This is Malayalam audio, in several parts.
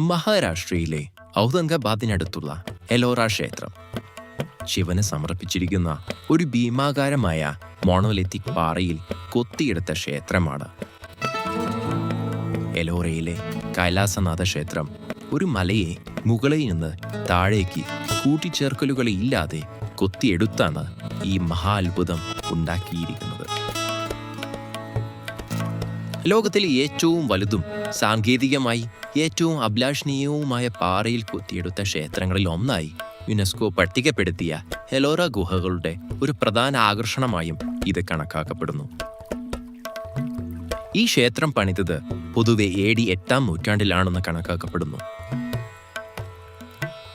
മഹാരാഷ്ട്രയിലെ ഔറംഗാബാദിനടുത്തുള്ള എലോറ ക്ഷേത്രം. ശിവന് സമർപ്പിച്ചിരിക്കുന്ന ഒരു ഭീമാകാരമായ മോണോലിത്തിക് പാറയിൽ കൊത്തിയെടുത്ത ക്ഷേത്രമാണ്. എലോറയിലെ കൈലാസനാഥ ക്ഷേത്രം ഒരു മലയെ മുകളിൽ നിന്ന് താഴേക്ക് കൂട്ടിച്ചേർക്കലുകളില്ലാതെ കൊത്തിയെടുത്താണ് ഈ മഹാ അത്ഭുതം ഉണ്ടാക്കിയിരിക്കുന്നത്. ലോകത്തിലെ ഏറ്റവും വലുതും സാങ്കേതികമായി ഏറ്റവും അഭിലാഷണീയവുമായ പാറയിൽ കൊത്തിയെടുത്ത ക്ഷേത്രങ്ങളിൽ ഒന്നായി യുനെസ്കോ പട്ടികപ്പെടുത്തിയ ഹെലോറ ഗുഹകളുടെ ഒരു പ്രധാന ആകർഷണമായും ഇത് കണക്കാക്കപ്പെടുന്നു. ഈ ക്ഷേത്രം പണിതത് പൊതുവെ എ ഡി എട്ടാം നൂറ്റാണ്ടിലാണെന്ന് കണക്കാക്കപ്പെടുന്നു.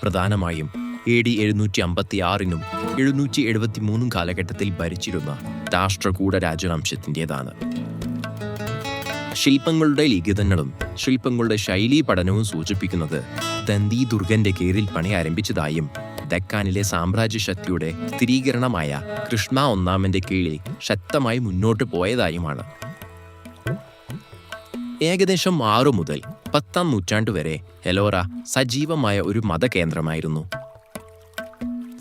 പ്രധാനമായും എ ഡി എഴുന്നൂറ്റി അമ്പത്തി ആറിനും എഴുന്നൂറ്റി എഴുപത്തി മൂന്നും കാലഘട്ടത്തിൽ ഭരിച്ചിരുന്ന രാഷ്ട്രകൂട രാജവംശത്തിന്റെതാണ്. ശില്പങ്ങളുടെ ലിഖിതങ്ങളും ശില്പങ്ങളുടെ ശൈലീ പഠനവും സൂചിപ്പിക്കുന്നത് ദന്തി ദുർഗന്റെ കീഴിൽ പണി ആരംഭിച്ചതായും ഡെക്കാനിലെ സാമ്രാജ്യ ശക്തിയുടെ സ്ഥിരീകരണമായ കൃഷ്ണ ഒന്നാമന്റെ കീഴിൽ ശക്തമായി മുന്നോട്ട് പോയതായുമാണ്. ഏകദേശം ആറു മുതൽ പത്താം നൂറ്റാണ്ട് വരെ എലോറ സജീവമായ ഒരു മതകേന്ദ്രമായിരുന്നു.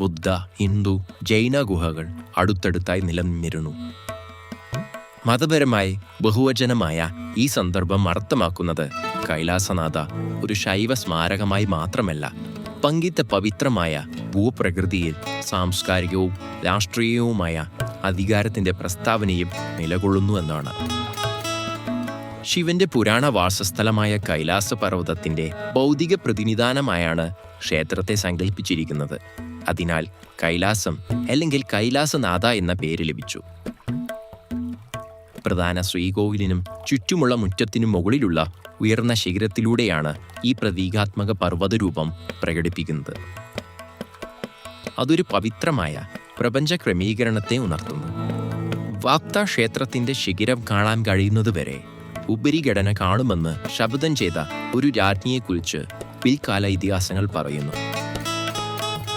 ബുദ്ധ ഹിന്ദു ജൈന ഗുഹകൾ അടുത്തടുത്തായി നിലനിന്നിരുന്നു. മതപരമായി ബഹുവചനമായ ഈ സന്ദർഭം അർത്ഥമാക്കുന്നത് കൈലാസനാഥ ഒരു ശൈവ സ്മാരകമായി മാത്രമല്ല പങ്കിത്ത പവിത്രമായ ഭൂപ്രകൃതിയിൽ സാംസ്കാരികവും രാഷ്ട്രീയവുമായ അധികാരത്തിന്റെ പ്രസ്താവനയും നിലകൊള്ളുന്നു എന്നാണ്. ശിവന്റെ പുരാണ വാസസ്ഥലമായ കൈലാസ പർവതത്തിന്റെ ഭൗതിക പ്രതിനിധാനമായാണ് ക്ഷേത്രത്തെ സങ്കല്പിച്ചിരിക്കുന്നത്. അതിനാൽ കൈലാസം അല്ലെങ്കിൽ കൈലാസനാഥ എന്ന പേര് ലഭിച്ചു. പ്രധാന ശ്രീകോവിലിനും ചുറ്റുമുള്ള മുറ്റത്തിനും മുകളിലുള്ള ഉയർന്ന ശിഖരത്തിലൂടെയാണ് ഈ പ്രതീകാത്മക പർവതരൂപം പ്രകടിപ്പിക്കുന്നത്. അതൊരു പവിത്രമായ പ്രപഞ്ച ക്രമീകരണത്തെ ഉണർത്തുന്നു. വാക്ത ക്ഷേത്രത്തിന്റെ ശിഖിരം കാണാൻ കഴിയുന്നതുവരെ ഉപരിഘടന കാണുമെന്ന് ശബ്ദം ചെയ്ത ഒരു രാജ്ഞിയെക്കുറിച്ച് പിൽക്കാല ഇതിഹാസങ്ങൾ പറയുന്നു.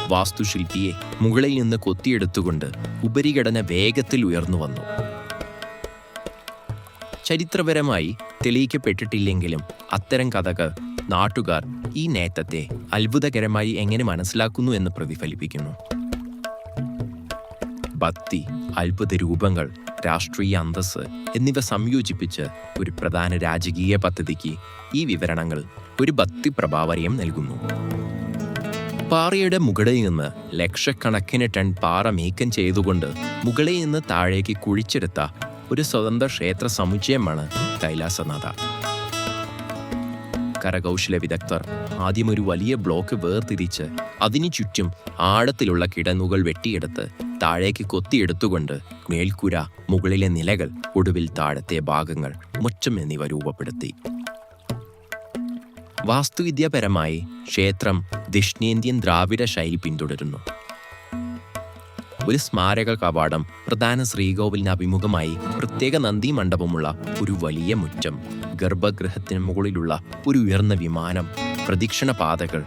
വാസ്തുശില്പിയെ മുകളിൽ നിന്ന് കൊത്തിയെടുത്തുകൊണ്ട് ഉപരിഘടന വേഗത്തിൽ ഉയർന്നു വന്നു. ചരിത്രപരമായി തെളിയിക്കപ്പെട്ടിട്ടില്ലെങ്കിലും അത്തരം കഥകൾ നാട്ടുകാർ ഈ നേട്ടത്തെ അത്ഭുതകരമായി എങ്ങനെ മനസ്സിലാക്കുന്നു എന്ന് പ്രതിഫലിപ്പിക്കുന്നു. ഭക്തി അത്ഭുത രൂപങ്ങൾ രാഷ്ട്രീയ അന്തസ് എന്നിവ സംയോജിപ്പിച്ച് ഒരു പ്രധാന രാജകീയ പദ്ധതിക്ക് ഈ വിവരണങ്ങൾ ഒരു ഭക്തി പ്രഭാവരയം നൽകുന്നു. പാറയുടെ മുകളിൽ നിന്ന് ലക്ഷക്കണക്കിന് ടൺ പാറ നീക്കം ചെയ്തുകൊണ്ട് മുകളിൽ നിന്ന് താഴേക്ക് കുഴിച്ചെടുത്ത ഒരു സ്വതന്ത്ര ക്ഷേത്ര സമുച്ചയമാണ് കൈലാസനാഥ. കരകൗശല വിദഗ്ധർ ആദ്യം ഒരു വലിയ ബ്ലോക്ക് വേർതിരിച്ച് അതിനു ചുറ്റും ആഴത്തിലുള്ള കിടങ്ങുകൾ വെട്ടിയെടുത്ത് താഴേക്ക് കൊത്തിയെടുത്തുകൊണ്ട് മേൽക്കുര മുകളിലെ നിലകൾ ഒടുവിൽ താഴത്തെ ഭാഗങ്ങൾ മുറ്റം എന്നിവ രൂപപ്പെടുത്തി. വാസ്തുവിദ്യാപരമായി ക്ഷേത്രം ദക്ഷിണേന്ത്യൻ ദ്രാവിഡ ശൈലി പിന്തുടരുന്നു. ഒരു സ്മാരക കവാടം പ്രധാന ശ്രീകോവിലിന് അഭിമുഖമായി പ്രത്യേക നന്ദി മണ്ഡപമുള്ള ഒരു വലിയ മുറ്റം ഗർഭഗൃഹത്തിന് മുകളിലുള്ള ഒരു ഉയർന്ന വിമാനം പ്രദക്ഷിണ പാതകൾ.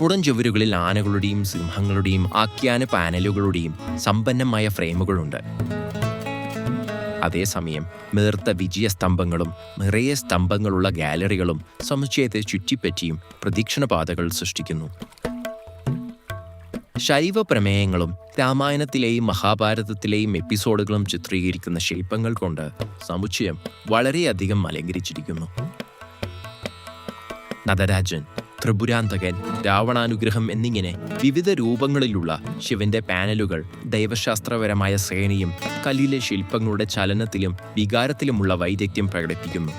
പുടഞ്ചുവരുകളിൽ ചുവരുകളിൽ ആനകളുടെയും സിംഹങ്ങളുടെയും ആഖ്യാന പാനലുകളുടെയും സമ്പന്നമായ ഫ്രെയിമുകളുണ്ട്. അതേസമയം നേർത്ത വിജയസ്തംഭങ്ങളും നിറയെ സ്തംഭങ്ങളുള്ള ഗാലറികളും സമുച്ചയത്തെ ചുറ്റിപ്പറ്റിയും പ്രദക്ഷിണപാതകൾ സൃഷ്ടിക്കുന്നു. ശൈവ പ്രമേയങ്ങളും രാമായണത്തിലെയും മഹാഭാരതത്തിലെയും എപ്പിസോഡുകളും ചിത്രീകരിക്കുന്ന ശില്പങ്ങൾ കൊണ്ട് സമുച്ചയം വളരെയധികം അലങ്കരിച്ചിരിക്കുന്നു. നടരാജൻ ത്രിപുരാന്തകൻ രാവണാനുഗ്രഹം എന്നിങ്ങനെ വിവിധ രൂപങ്ങളിലുള്ള ശിവന്റെ പാനലുകൾ ദൈവശാസ്ത്രപരമായ ശ്രേണിയും കല്ലിലെ ശില്പങ്ങളുടെ ചലനത്തിലും വികാരത്തിലുമുള്ള വൈദഗ്ധ്യം പ്രകടിപ്പിക്കുന്നു.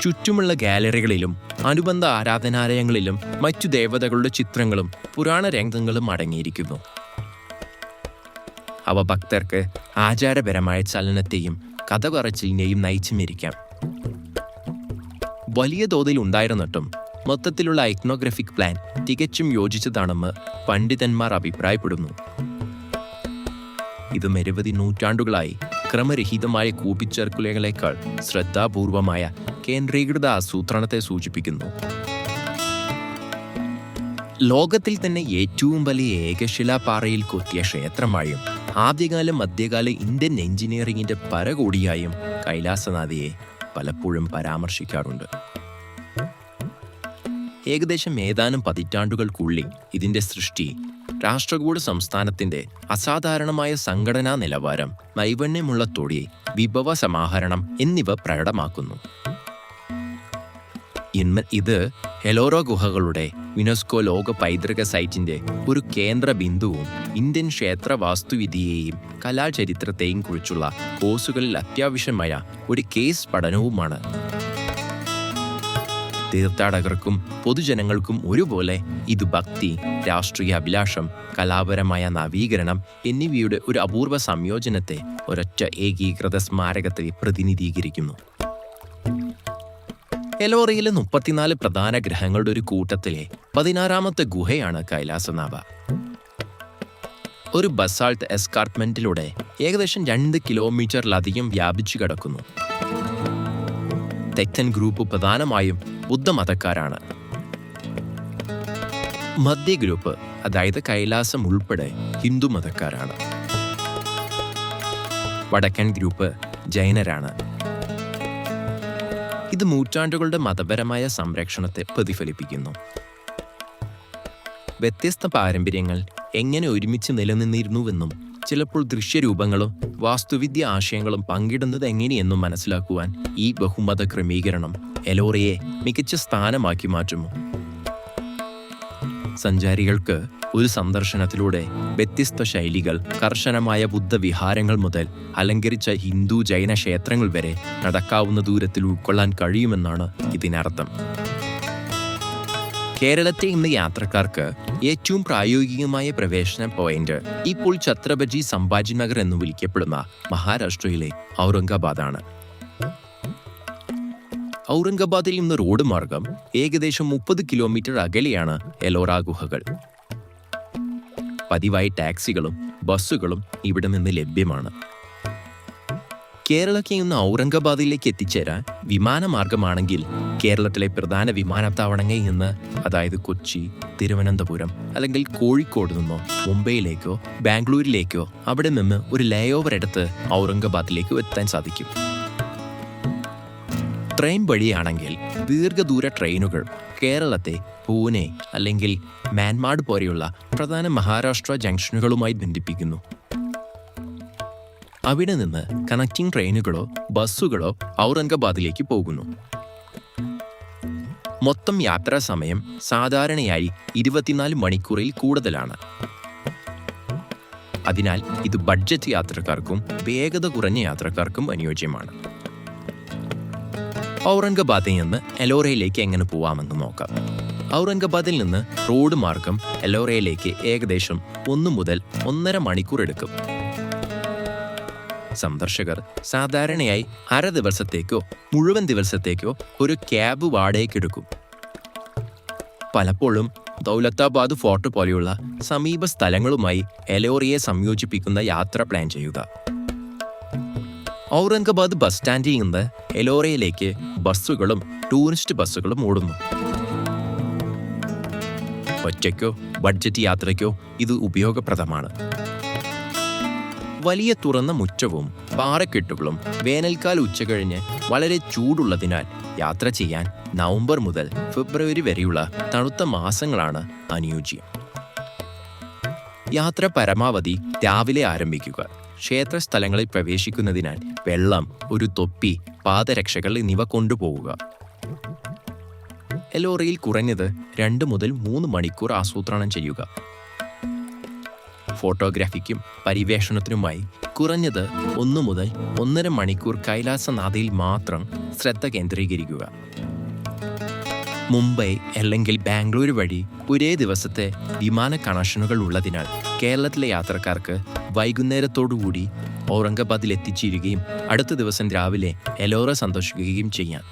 ചുറ്റുമുള്ള ഗാലറികളിലും അനുബന്ധ ആരാധനാലയങ്ങളിലും മറ്റു ദേവതകളുടെ ചിത്രങ്ങളും പുരാണ രംഗങ്ങളും അടങ്ങിയിരിക്കുന്നു. അവ ഭക്തർക്ക് ആചാരപരമായ ചലനത്തെയും കഥ പറച്ചിലിനെയും നയിച്ചുമിരിക്കാം. വലിയ തോതിൽ ഉണ്ടായിരുന്നിട്ടും മൊത്തത്തിലുള്ള ഐക്നോഗ്രഫിക് പ്ലാൻ തികച്ചും യോജിച്ചതാണെന്ന് പണ്ഡിതന്മാർ അഭിപ്രായപ്പെടുന്നു. ഇത് നിരവധി നൂറ്റാണ്ടുകളായി ക്രമരഹിതമായ കൂപ്പിച്ചേർക്കലുകളേക്കാൾ ശ്രദ്ധാപൂർവമായ കേന്ദ്രീകൃത ആസൂത്രണത്തെ സൂചിപ്പിക്കുന്നു. ലോകത്തിൽ തന്നെ ഏറ്റവും വലിയ ഏകശിലാപാറയിൽ കൊത്തിയ ക്ഷേത്രമായും ആദ്യകാല മധ്യകാല ഇന്ത്യൻ എഞ്ചിനീയറിംഗിന്റെ പരകോടിയായും കൈലാസനാഥയെ പലപ്പോഴും പരാമർശിക്കാറുണ്ട്. ഏകദേശം ഏതാനും പതിറ്റാണ്ടുകൾക്കുള്ളിൽ ഇതിന്റെ സൃഷ്ടി രാഷ്ട്രകൂട സംസ്ഥാനത്തിന്റെ അസാധാരണമായ സംഘടനാ നിലവാരം നൈപുണ്യമുള്ള തൊഴിൽ വിഭവ സമാഹരണം എന്നിവ പ്രകടമാക്കുന്നു. ഇന്ന് ഇത് ഹെലോറോ ഗുഹകളുടെ യുനെസ്കോ ലോക പൈതൃക സൈറ്റിന്റെ ഒരു കേന്ദ്ര ബിന്ദുവും ഇന്ത്യൻ ക്ഷേത്ര വാസ്തുവിദ്യയെയും കലാചരിത്രത്തെയും കുറിച്ചുള്ള കോഴ്സുകളിൽ അത്യാവശ്യമായ ഒരു കേസ് പഠനവുമാണ്. തീർത്ഥാടകർക്കും പൊതുജനങ്ങൾക്കും ഒരുപോലെ ഇത് ഭക്തി രാഷ്ട്രീയ അഭിലാഷം കലാപരമായ നവീകരണം എന്നിവയുടെ ഒരു അപൂർവ സംയോജനത്തെ ഒരൊറ്റ ഏകീകൃത സ്മാരകത്തെ പ്രതിനിധീകരിക്കുന്നു. എലോറയിലെ മുപ്പത്തിനാല് പ്രധാന ഗ്രഹങ്ങളുടെ ഒരു കൂട്ടത്തിലെ പതിനാറാമത്തെ ഗുഹയാണ് കൈലാസനാഭ. ഒരു ബസാൾട്ട് എസ്കാർട്ട്മെന്റിലൂടെ ഏകദേശം രണ്ട് കിലോമീറ്ററിലധികം വ്യാപിച്ചു കിടക്കുന്നു. തെക്കൻ ഗ്രൂപ്പ് പ്രധാനമായും ബുദ്ധമതക്കാരാണ്. മധ്യ ഗ്രൂപ്പ് അതായത് കൈലാസം ഉൾപ്പെടെ ഹിന്ദു മതക്കാരാണ്. വടക്കൻ ഗ്രൂപ്പ് ജൈനരാണ്. ഇത് നൂറ്റാണ്ടുകളുടെ മതപരമായ സംരക്ഷണത്തെ പ്രതിഫലിപ്പിക്കുന്നു. വ്യത്യസ്ത പാരമ്പര്യങ്ങൾ എങ്ങനെ ഒരുമിച്ച് നിലനിന്നിരുന്നുവെന്നും ചിലപ്പോൾ ദൃശ്യരൂപങ്ങളും വാസ്തുവിദ്യ ആശയങ്ങളും പങ്കിടുന്നത് എങ്ങനെയെന്നും മനസ്സിലാക്കുവാൻ ഈ ബഹുമത ക്രമീകരണം എലോറയെ മികച്ച സ്ഥാനമാക്കി മാറ്റുന്നു സഞ്ചാരികൾക്ക് ഒരു സന്ദർശനത്തിലൂടെ വ്യത്യസ്ത ശൈലികൾ കർശനമായ ബുദ്ധവിഹാരങ്ങൾ മുതൽ അലങ്കരിച്ച ഹിന്ദു ജൈന ക്ഷേത്രങ്ങൾ വരെ നടക്കാവുന്ന ദൂരത്തിൽ ഉൾക്കൊള്ളാൻ കഴിയുമെന്നാണ് ഇതിനർത്ഥം. കേരളത്തെ ഇന്ന് യാത്രക്കാർക്ക് ഏറ്റവും പ്രായോഗികമായ പ്രവേശന പോയിന്റ് ഇപ്പോൾ ഛത്രപതി സംഭാജി നഗർ എന്ന് വിളിക്കപ്പെടുന്ന മഹാരാഷ്ട്രയിലെ ഔറംഗാബാദാണ്. ഔറംഗാബാദിൽ നിന്ന് റോഡ് മാർഗം ഏകദേശം മുപ്പത് കിലോമീറ്റർ അകലെയാണ് എലോറ ഗുഹകൾ. പതിവായി ടാക്സികളും ബസ്സുകളും ഇവിടെ നിന്ന് ലഭ്യമാണ്. കേരളത്തിൽ നിന്ന് ഔറംഗാബാദിലേക്ക് എത്തിച്ചേരാൻ വിമാനമാർഗമാണെങ്കിൽ കേരളത്തിലെ പ്രധാന വിമാനത്താവളങ്ങളിൽ നിന്ന് അതായത് കൊച്ചി തിരുവനന്തപുരം അല്ലെങ്കിൽ കോഴിക്കോട് നിന്നോ മുംബൈയിലേക്കോ ബാംഗ്ലൂരിലേക്കോ അവിടെ നിന്ന് ഒരു ലേ ഓവർ എടുത്ത് ഔറംഗാബാദിലേക്ക് എത്താൻ സാധിക്കും. ട്രെയിൻ വഴിയാണെങ്കിൽ ദീർഘദൂര ട്രെയിനുകൾ കേരളത്തെ പൂനെ അല്ലെങ്കിൽ മാൻമാട് പോലെയുള്ള പ്രധാന മഹാരാഷ്ട്ര ജംഗ്ഷനുകളുമായി ബന്ധിപ്പിക്കുന്നു. അവിടെ നിന്ന് കണക്റ്റിംഗ് ട്രെയിനുകളോ ബസ്സുകളോ ഔറംഗബാദിലേക്ക് പോകുന്നു. മൊത്തം യാത്രാ സമയം സാധാരണയായി ഇരുപത്തിനാല് മണിക്കൂറിൽ കൂടുതലാണ്. അതിനാൽ ഇത് ബഡ്ജറ്റ് യാത്രക്കാർക്കും വേഗത കുറഞ്ഞ യാത്രക്കാർക്കും അനുയോജ്യമാണ്. ഔറംഗബാദിൽ നിന്ന് എലോറയിലേക്ക് എങ്ങനെ പോവാമെന്ന് നോക്കാം. ഔറംഗബാദിൽ നിന്ന് റോഡ് മാർഗം എലോറയിലേക്ക് ഏകദേശം ഒന്ന് മുതൽ ഒന്നര മണിക്കൂർ എടുക്കും. സന്ദർശകർ സാധാരണയായി അര ദിവസത്തേക്കോ മുഴുവൻ ദിവസത്തേക്കോ ഒരു ക്യാബ് വാടകയ്ക്കെടുക്കും പലപ്പോഴും ദൗലത്താബാദ് ഫോർട്ട് പോലെയുള്ള സമീപ സ്ഥലങ്ങളുമായി എലോറിയെ സംയോജിപ്പിക്കുന്ന യാത്ര പ്ലാൻ ചെയ്യുക. ഔറംഗബാദ് ബസ് സ്റ്റാൻഡിൽ നിന്ന് എലോറയിലേക്ക് ബസ്സുകളും ടൂറിസ്റ്റ് ബസ്സുകളും ഓടുന്നു. ഒറ്റയ്ക്കോ ബഡ്ജറ്റ് യാത്രയ്ക്കോ ഇത് ഉപയോഗപ്രദമാണ്. വലിയ തുറന്ന മുറ്റവും പാറക്കെട്ടുകളും വേനൽക്കാല ഉച്ചകഴിഞ്ഞ് വളരെ ചൂടുള്ളതിനാൽ യാത്ര ചെയ്യാൻ നവംബർ മുതൽ ഫെബ്രുവരി വരെയുള്ള തണുത്ത മാസങ്ങളാണ് അനുയോജ്യം. യാത്ര പരമാവധി രാവിലെ ആരംഭിക്കുക. ക്ഷേത്ര സ്ഥലങ്ങളിൽ പ്രവേശിക്കുന്നതിനാൽ വെള്ളം ഒരു തൊപ്പി പാദരക്ഷകൾ എന്നിവ കൊണ്ടുപോവുക. എലോറയിൽ കുറഞ്ഞത് രണ്ട് മുതൽ മൂന്ന് മണിക്കൂർ ആസൂത്രണം ചെയ്യുക. ഫോട്ടോഗ്രാഫിക്കും പരിവേഷണത്തിനുമായി കുറഞ്ഞത് ഒന്നു മുതൽ ഒന്നര മണിക്കൂർ കൈലാസനാഥയിൽ മാത്രം ശ്രദ്ധ കേന്ദ്രീകരിക്കുക. മുംബൈ അല്ലെങ്കിൽ ബാംഗ്ലൂർ വഴി ഒരേ ദിവസത്തെ വിമാന കണക്ഷനുകൾ ഉള്ളതിനാൽ കേരളത്തിലെ യാത്രക്കാർക്ക് വൈകുന്നേരത്തോടുകൂടി ഔറംഗാബാദിൽ എത്തിച്ചേരുകയും അടുത്ത ദിവസം രാവിലെ എലോറ സന്ദർശിക്കുകയും ചെയ്യാം.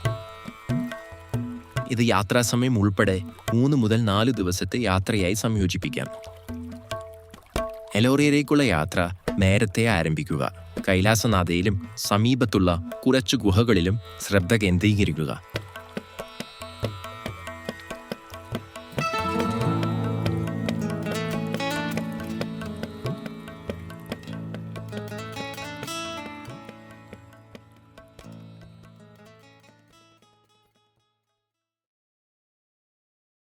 ഇത് യാത്രാസമയം ഉൾപ്പെടെ മൂന്ന് മുതൽ നാല് ദിവസത്തെ യാത്രയായി സംയോജിപ്പിക്കാം. എലോറിയയിലേക്കുള്ള യാത്ര നേരത്തെ ആരംഭിക്കുക. കൈലാസനാഥയിലും സമീപത്തുള്ള കുറച്ചു ഗുഹകളിലും ശ്രദ്ധ കേന്ദ്രീകരിക്കുക.